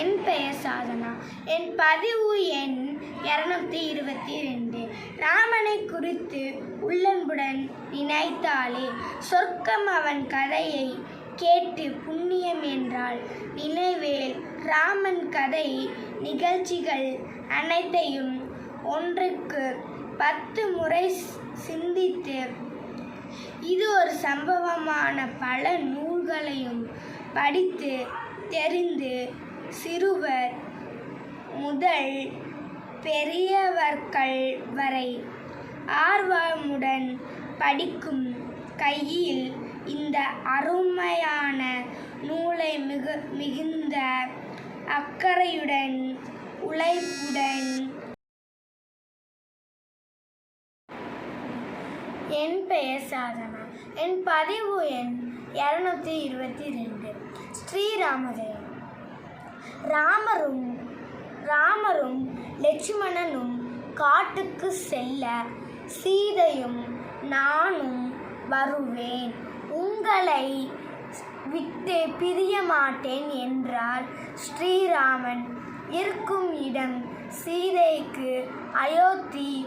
என் பெயர் சாதனா. என் பதிவு எண் இரநூத்தி இருபத்தி ரெண்டு. ராமனை குறித்து உள்ளன்புடன் நினைத்தாலே சொர்க்கம் அவன் கதையை கேட்டு புண்ணியம் என்றால் நினைவேல். ராமன் கதை நிகழ்ச்சிகள் அனைத்தையும் ஒன்றுக்கு பத்து முறை சிந்தித்து இது ஒரு சம்பவமான பல நூல்களையும் படித்து தெரிந்து சிறுவர் முதல் பெரியவர்கள் வரை ஆர்வமுடன் படிக்கும் கையில் இந்த அருமையான நூலை மிகு மிகுந்த அக்கறையுடன் உழைப்புடன் என் பெயர் சாதனா. என் பதிவு எண் இரநூத்தி இருபத்தி ரெண்டு. ஸ்ரீராமஜெயம் ராமரும் ராமரும் லட்சுமணனும் காட்டுக்கு செல்ல சீதையும் நானும் வருவேன். உங்களை விட்டு பிரிய மாட்டேன் என்றார் ஸ்ரீராமன். இருக்கும் இடம் சீதைக்கு அயோத்தி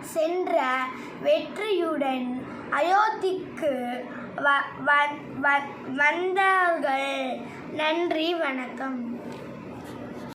சென்ற வெற்றியுடன் அயோத்திக்கு வ வ வந்தார்கள். நன்றி வணக்கம்.